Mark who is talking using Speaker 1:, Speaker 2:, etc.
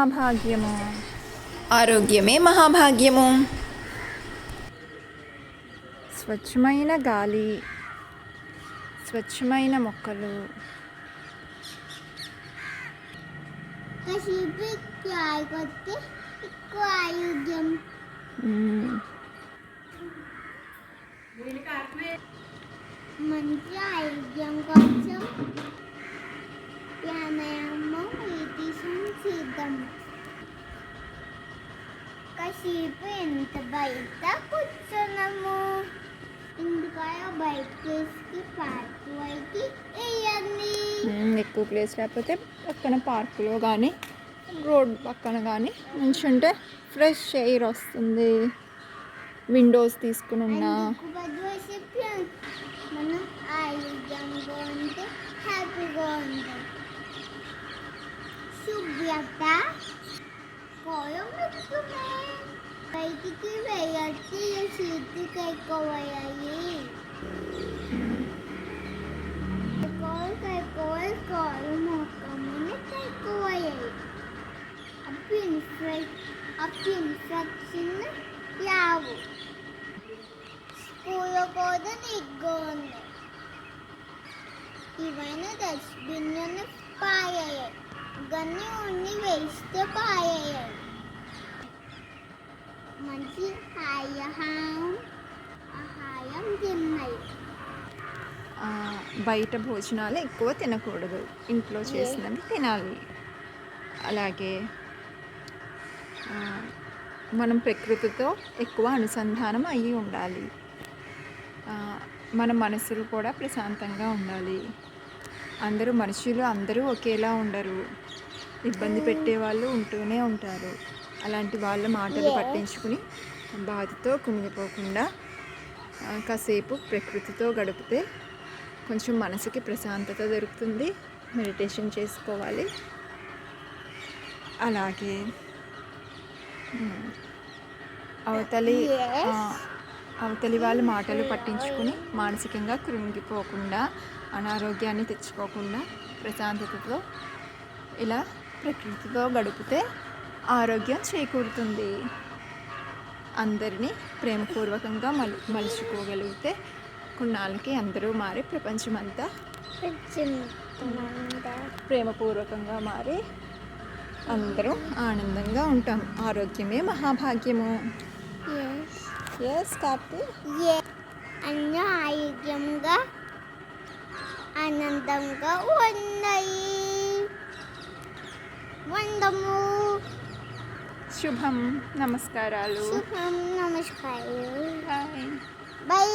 Speaker 1: మహాభాగ్యము.
Speaker 2: ఆరోగ్యమే మహాభాగ్యము.
Speaker 1: స్వచ్ఛమైన గాలి స్వచ్ఛమైన మొక్కలు.
Speaker 3: మంచి ఆరోగ్యం కోసం వ్యాయామం కాసేపు ఎంత బయట కూర్చున్నాము ఎందుకయో బయటకి వేసి పార్క్ వైపు వేయండి.
Speaker 1: ఎక్కువ ప్లేస్ లేకపోతే పక్కన పార్కులో కానీ రోడ్ పక్కన కానీ ఉంటే ఫ్రెష్ ఎయిర్ వస్తుంది. విండోస్ తీసుకుని ఉన్నా.
Speaker 3: మనం హ్యాపీగా ఉంటాం. శుభ్రత కోయం ముఖ్యమే బయటికి వేయచ్చి చేతికి ఎక్కువ వేయాలి కోల్ కోల్ కోల్ మొక్కమని ఎక్కువ అప్పుడు ఇన్ఫెక్ట్ అప్పుడు ఇన్ఫెక్షన్ రావు స్కూల్లో కూడా నీట్గా ఉంది. ఇవన్నీ డస్ట్బిన్లను అవన్నీ ఉన్ని వేస్తే పాయయ్యాయి మంచి హాయం ఆహాయం తిన్నాయి.
Speaker 1: బయట భోజనాలు ఎక్కువ తినకూడదు. ఇంట్లో చేసినవి తినాలి. అలాగే మనం ప్రకృతితో ఎక్కువ అనుసంధానం అయ్యి ఉండాలి. మన మనసులు కూడా ప్రశాంతంగా ఉండాలి. అందరూ మనుషులు అందరూ ఒకేలా ఉండరు. ఇబ్బంది పెట్టే వాళ్ళు ఉంటూనే ఉంటారు. అలాంటి వాళ్ళ మాటలు పట్టించుకుని బాధతో కుమిలిపోకుండా కాసేపు ప్రకృతితో గడిపితే కొంచెం మనసుకి ప్రశాంతత దొరుకుతుంది. మెడిటేషన్ చేసుకోవాలి. అలాగే అవతలి అవతలి వాళ్ళ మాటలు పట్టించుకుని మానసికంగా కృంగిపోకుండా అనారోగ్యాన్ని తెచ్చుకోకుండా ప్రశాంతతతో ఇలా ప్రకృతితో గడిపితే ఆరోగ్యం చేకూరుతుంది. అందరినీ ప్రేమపూర్వకంగా మలు మలుచుకోగలిగితే కొన్నాళ్ళకి అందరూ మారి ప్రపంచమంతా. ప్రేమపూర్వకంగా మారి అందరూ ఆనందంగా ఉంటాం. ఆరోగ్యమే మహాభాగ్యము. ఎస్
Speaker 3: అన్నీ ఆరోగ్యంగా ఆనందంగా ఉన్నాయి. శుభము.
Speaker 1: శుభం నమస్కారాలు.
Speaker 3: శుభం నమస్కారాలు బాయ్
Speaker 1: బాయ్